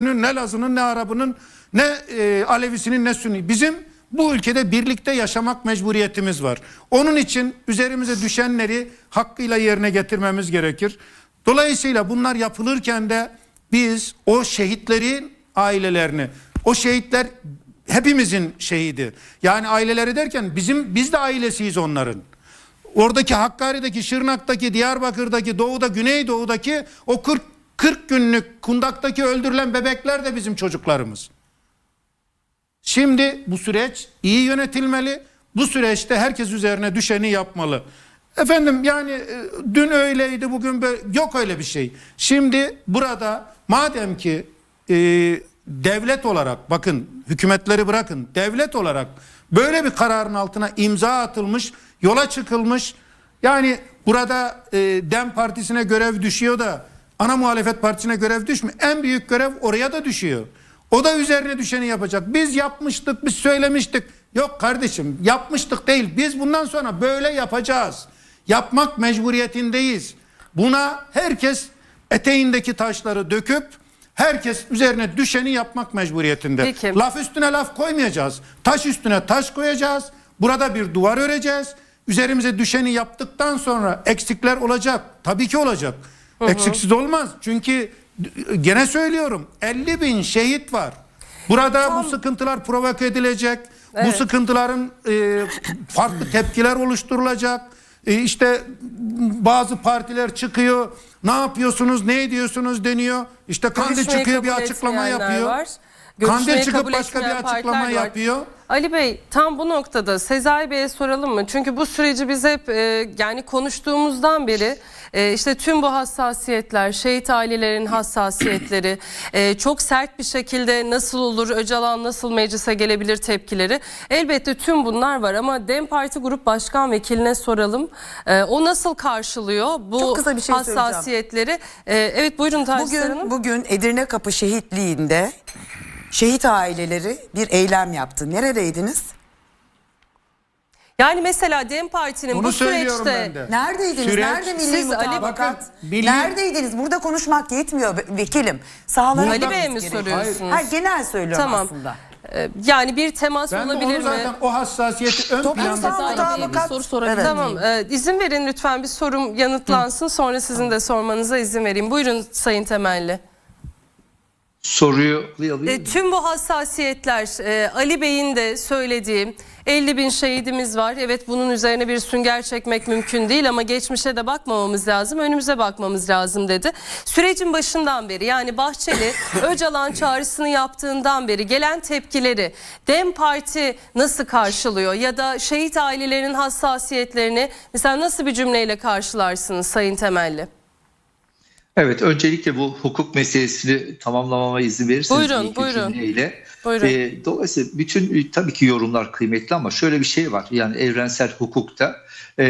ne Lazının ne Arabının ne e, Alevisinin ne Sünni. Bizim bu ülkede birlikte yaşamak mecburiyetimiz var. Onun için üzerimize düşenleri hakkıyla yerine getirmemiz gerekir. Dolayısıyla bunlar yapılırken de biz o şehitlerin ailelerini, o şehitler hepimizin şehidi. Yani aileleri derken bizim biz de ailesiyiz onların. Oradaki Hakkari'deki, Şırnak'taki, Diyarbakır'daki, Doğu'da, Güneydoğu'daki o 40 40 günlük kundaktaki öldürülen bebekler de bizim çocuklarımız. Şimdi bu süreç iyi yönetilmeli. Bu süreçte herkes üzerine düşeni yapmalı. Efendim yani e, dün öyleydi bugün böyle yok öyle bir şey. Şimdi burada madem ki e, devlet olarak bakın hükümetleri bırakın devlet olarak böyle bir kararın altına imza atılmış yola çıkılmış yani burada e, Dem Partisi'ne görev düşüyor da ana muhalefet partisine görev düşmüyor. En büyük görev oraya da düşüyor. O da üzerine düşeni yapacak. Biz yapmıştık, biz söylemiştik. Yok kardeşim yapmıştık değil. Biz bundan sonra böyle yapacağız. Yapmak mecburiyetindeyiz. Buna herkes eteğindeki taşları döküp herkes üzerine düşeni yapmak mecburiyetinde. Peki. Laf üstüne laf koymayacağız. Taş üstüne taş koyacağız. Burada bir duvar öreceğiz. Üzerimize düşeni yaptıktan sonra eksikler olacak. Tabii ki olacak. Eksiksiz olmaz. Çünkü gene söylüyorum 50 bin şehit var. Burada bu sıkıntılar provoke edilecek. Bu sıkıntıların e, farklı tepkiler oluşturulacak. E, işte bazı partiler çıkıyor. Ne yapıyorsunuz, ne ediyorsunuz deniyor. İşte Kandil çıkıyor bir açıklama yapıyor. var. Kandil çıkıp başka bir açıklama var. yapıyor. Ali Bey tam bu noktada Sezai Bey'e soralım mı? Çünkü bu süreci biz hep e, yani konuştuğumuzdan beri e, işte tüm bu hassasiyetler, şehit ailelerin hassasiyetleri, e, çok sert bir şekilde nasıl olur, Öcalan nasıl meclise gelebilir tepkileri. Elbette tüm bunlar var ama DEM Parti Grup Başkan Vekiline soralım. E, o nasıl karşılıyor bu Çok kısa bir şey hassasiyetleri? E, evet buyurun Hanım. Bugün bugün Edirne Kapı şehitliğinde şehit aileleri bir eylem yaptı. Neredeydiniz? Yani mesela DEM Parti'nin Onu bu söylüyorum süreçte ben de. Neredeydiniz? Süreç- Nerede milli Siz Ali mutabakat? bakın, milli- Neredeydiniz? Burada konuşmak yetmiyor be- vekilim. Sahalara Ali Bey'e mi soruyorsunuz? Hayır genel söylüyorum Tamam. aslında. Ee, Yani bir temas Ben de olabilir onu zaten mi? o hassasiyeti ön Toplumsal planda bir mutabakat. soru sorabilir Evet. Tamam. e, izin verin lütfen bir sorum yanıtlansın. Sonra sizin de sormanıza izin vereyim. Buyurun Sayın Temelli. Soruyu alabilir E, tüm bu hassasiyetler e, Ali Bey'in de söylediği 50 bin şehidimiz var. Evet bunun üzerine bir sünger çekmek mümkün değil ama geçmişe de bakmamamız lazım. Önümüze bakmamız lazım dedi. Sürecin başından beri yani Bahçeli Öcalan çağrısını yaptığından beri gelen tepkileri DEM Parti nasıl karşılıyor? Ya da şehit ailelerinin hassasiyetlerini mesela nasıl bir cümleyle karşılarsınız Sayın Temelli? Evet, öncelikle bu hukuk meselesini tamamlamama izin verirseniz Buyurun, bir iki buyurun. cümleyle. Buyurun. Ee, dolayısıyla bütün e, tabii ki yorumlar kıymetli ama şöyle bir şey var. Yani evrensel hukukta e,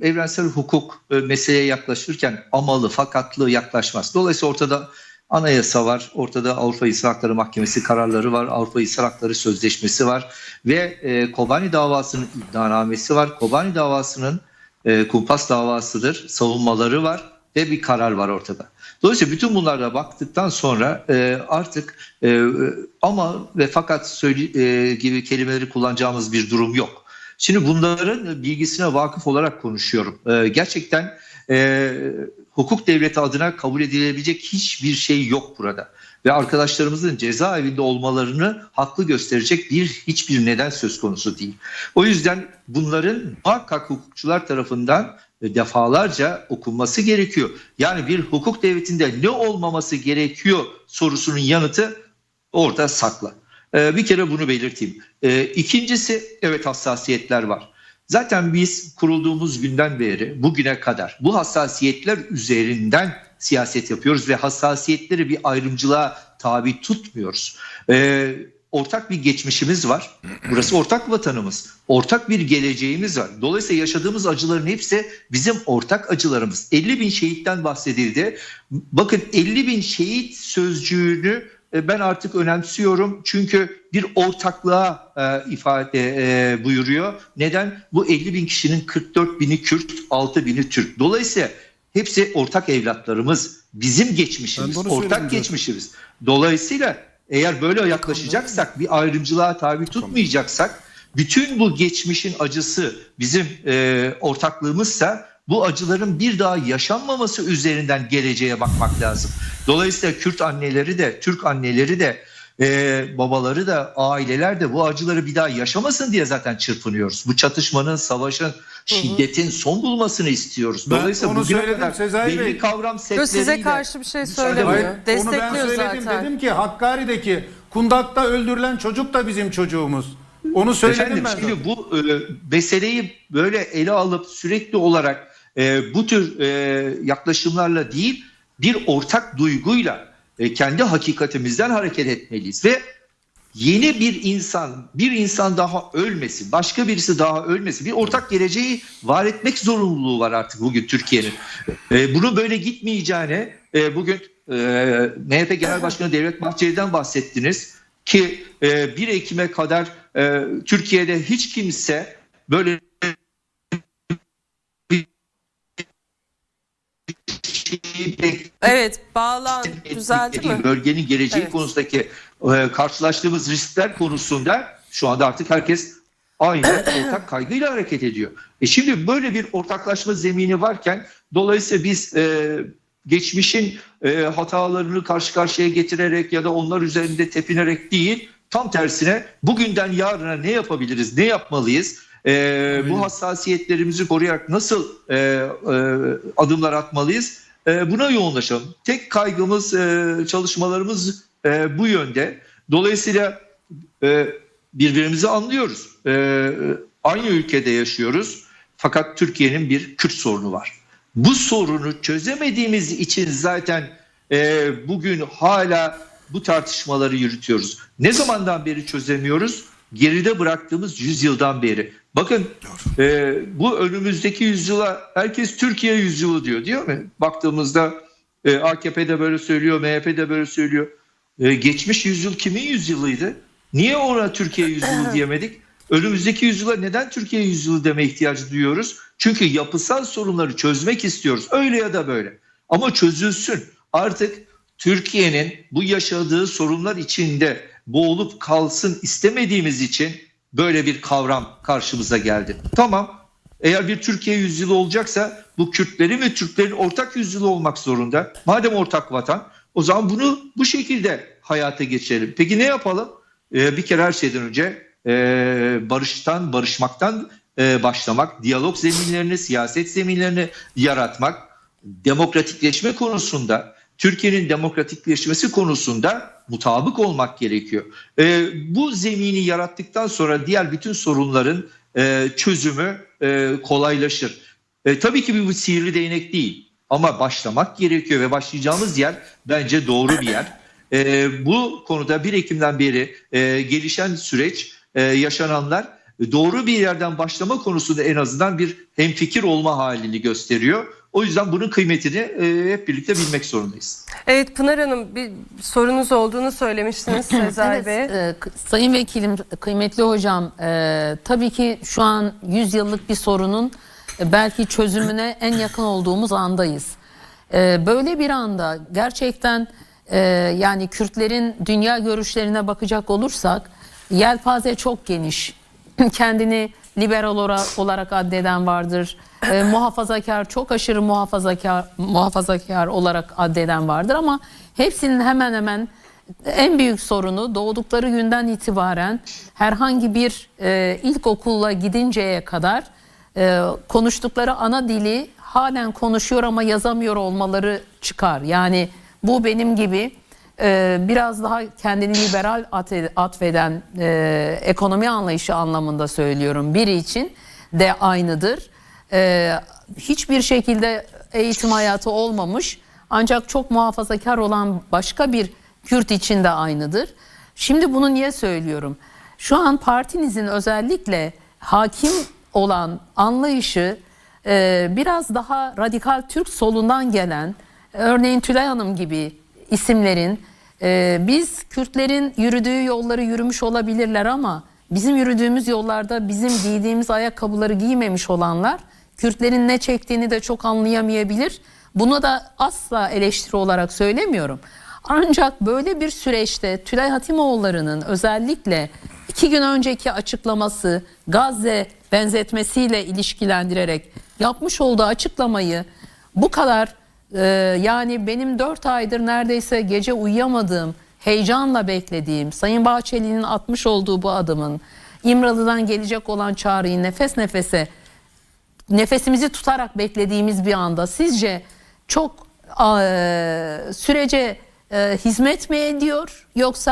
evrensel hukuk e, meseleye yaklaşırken amalı fakatlı yaklaşmaz. Dolayısıyla ortada anayasa var, ortada Avrupa İnsan Hakları Mahkemesi kararları var, Avrupa İnsan Hakları Sözleşmesi var ve e, Kobani davasının iddianamesi var. Kobani davasının e, kumpas davasıdır, savunmaları var ve bir karar var ortada. Dolayısıyla bütün bunlara baktıktan sonra e, artık e, ama ve fakat söyle, e, gibi kelimeleri kullanacağımız bir durum yok. Şimdi bunların bilgisine vakıf olarak konuşuyorum. E, gerçekten e, hukuk devleti adına kabul edilebilecek hiçbir şey yok burada. Ve arkadaşlarımızın cezaevinde olmalarını haklı gösterecek bir hiçbir neden söz konusu değil. O yüzden bunların muhakkak hukukçular tarafından defalarca okunması gerekiyor. Yani bir hukuk devletinde ne olmaması gerekiyor sorusunun yanıtı orada saklı. Ee, bir kere bunu belirteyim. Ee, ikincisi evet hassasiyetler var. Zaten biz kurulduğumuz günden beri bugüne kadar bu hassasiyetler üzerinden siyaset yapıyoruz ve hassasiyetleri bir ayrımcılığa tabi tutmuyoruz. Ortak bir geçmişimiz var. Burası ortak vatanımız. Ortak bir geleceğimiz var. Dolayısıyla yaşadığımız acıların hepsi bizim ortak acılarımız. 50 bin şehitten bahsedildi. Bakın 50 bin şehit sözcüğünü e, ben artık önemsiyorum. Çünkü bir ortaklığa e, ifade e, buyuruyor. Neden? Bu 50 bin kişinin 44 bini Kürt, 6 bini Türk. Dolayısıyla hepsi ortak evlatlarımız. Bizim geçmişimiz, ortak geçmişimiz. Dolayısıyla eğer böyle yaklaşacaksak, bir ayrımcılığa tabi tutmayacaksak, bütün bu geçmişin acısı bizim e, ortaklığımızsa bu acıların bir daha yaşanmaması üzerinden geleceğe bakmak lazım. Dolayısıyla Kürt anneleri de, Türk anneleri de, e, babaları da, aileler de bu acıları bir daha yaşamasın diye zaten çırpınıyoruz. Bu çatışmanın, savaşın, şiddetin son bulmasını istiyoruz. Ben Dolayısıyla onu bugüne söyledim kadar Sezai belli Bey. kavram setleriyle... size karşı bir şey söylemiyor. Hayır, onu ben söyledim. zaten. Dedim ki Hakkari'deki Kundak'ta öldürülen çocuk da bizim çocuğumuz. Onu söyledim Efendim ben şimdi zaten. bu e, meseleyi böyle ele alıp sürekli olarak e, bu tür e, yaklaşımlarla değil bir ortak duyguyla e, kendi hakikatimizden hareket etmeliyiz ve yeni bir insan, bir insan daha ölmesin, başka birisi daha ölmesin. Bir ortak geleceği var etmek zorunluluğu var artık bugün Türkiye'nin. E, bunu böyle gitmeyeceğine e, bugün MHP Genel Başkanı Devlet Bahçeli'den bahsettiniz ki e, 1 Ekim'e kadar Türkiye'de hiç kimse böyle şeyi bek- Evet bağlan düzeldi mi? bölgenin geleceği Evet. konusundaki e, karşılaştığımız riskler konusunda şu anda artık herkes aynı ortak kaygıyla hareket ediyor. E şimdi böyle bir ortaklaşma zemini varken dolayısıyla biz e, geçmişin e, hatalarını karşı karşıya getirerek ya da onlar üzerinde tepinerek değil tam tersine bugünden yarına ne yapabiliriz, ne yapmalıyız? E, bu hassasiyetlerimizi koruyarak nasıl e, e, adımlar atmalıyız? E, buna yoğunlaşalım. Tek kaygımız, e, çalışmalarımız e, bu yönde. Dolayısıyla birbirimizi anlıyoruz. Aynı ülkede yaşıyoruz. Fakat Türkiye'nin bir Kürt sorunu var. Bu sorunu çözemediğimiz için zaten bugün hala bu tartışmaları yürütüyoruz. Ne zamandan beri çözemiyoruz? Geride bıraktığımız 100 yıldan beri. Bakın e, bu önümüzdeki yüzyıla herkes Türkiye yüzyılı diyor değil mi? Baktığımızda e, AKP de böyle söylüyor, MHP de böyle söylüyor. E, geçmiş yüzyıl kimin yüzyılıydı? Niye ona Türkiye yüzyılı diyemedik? Önümüzdeki yüzyıla neden Türkiye yüzyılı deme ihtiyacı duyuyoruz? Çünkü yapısal sorunları çözmek istiyoruz. Öyle ya da böyle. Ama çözülsün. Artık Türkiye'nin bu yaşadığı sorunlar içinde boğulup kalsın istemediğimiz için böyle bir kavram karşımıza geldi. Tamam. Eğer bir Türkiye yüzyılı olacaksa bu Kürtlerin ve Türklerin ortak yüzyılı olmak zorunda. Madem ortak vatan o zaman bunu bu şekilde hayata geçirelim. Peki ne yapalım? Ee, bir kere her şeyden önce e, barıştan, barışmaktan e, başlamak, diyalog zeminlerini, siyaset zeminlerini yaratmak, demokratikleşme konusunda, Türkiye'nin demokratikleşmesi konusunda mutabık olmak gerekiyor. E, bu zemini yarattıktan sonra diğer bütün sorunların e, çözümü e, kolaylaşır. E, tabii ki bu bir sihirli değnek değil ama başlamak gerekiyor ve başlayacağımız yer bence doğru bir yer. E, bu konuda 1 Ekim'den beri e, gelişen süreç, e, yaşananlar doğru bir yerden başlama konusunda en azından bir hemfikir olma halini gösteriyor. O yüzden bunun kıymetini e, hep birlikte bilmek zorundayız. Evet Pınar Hanım bir sorunuz olduğunu söylemiştiniz Sezai Evet, Bey. e, Sayın Vekilim, kıymetli hocam, e, tabii ki şu an 100 yıllık bir sorunun e, belki çözümüne en yakın olduğumuz andayız. E, böyle bir anda gerçekten e, yani Kürtlerin dünya görüşlerine bakacak olursak yelpaze çok geniş. Kendini liberal olarak addeden vardır. E, muhafazakar, çok aşırı muhafazakar, muhafazakar olarak addeden vardır ama hepsinin hemen hemen en büyük sorunu doğdukları günden itibaren herhangi bir e, ilkokulla gidinceye kadar e, konuştukları ana dili halen konuşuyor ama yazamıyor olmaları çıkar. Yani bu benim gibi e, biraz daha kendini liberal at- atfeden e, ekonomi anlayışı anlamında söylüyorum biri için de aynıdır. E, hiçbir şekilde eğitim hayatı olmamış ancak çok muhafazakar olan başka bir Kürt için de aynıdır. Şimdi bunu niye söylüyorum? Şu an partinizin özellikle hakim olan anlayışı e, biraz daha radikal Türk solundan gelen örneğin Tülay Hanım gibi isimlerin e, biz Kürtlerin yürüdüğü yolları yürümüş olabilirler ama bizim yürüdüğümüz yollarda bizim giydiğimiz ayakkabıları giymemiş olanlar Kürtlerin ne çektiğini de çok anlayamayabilir. Buna da asla eleştiri olarak söylemiyorum. Ancak böyle bir süreçte Tülay Hatimoğulları'nın özellikle iki gün önceki açıklaması Gazze benzetmesiyle ilişkilendirerek yapmış olduğu açıklamayı bu kadar e, yani benim dört aydır neredeyse gece uyuyamadığım, heyecanla beklediğim, Sayın Bahçeli'nin atmış olduğu bu adımın İmralı'dan gelecek olan çağrıyı nefes nefese nefesimizi tutarak beklediğimiz bir anda sizce çok e, sürece e, hizmet mi ediyor yoksa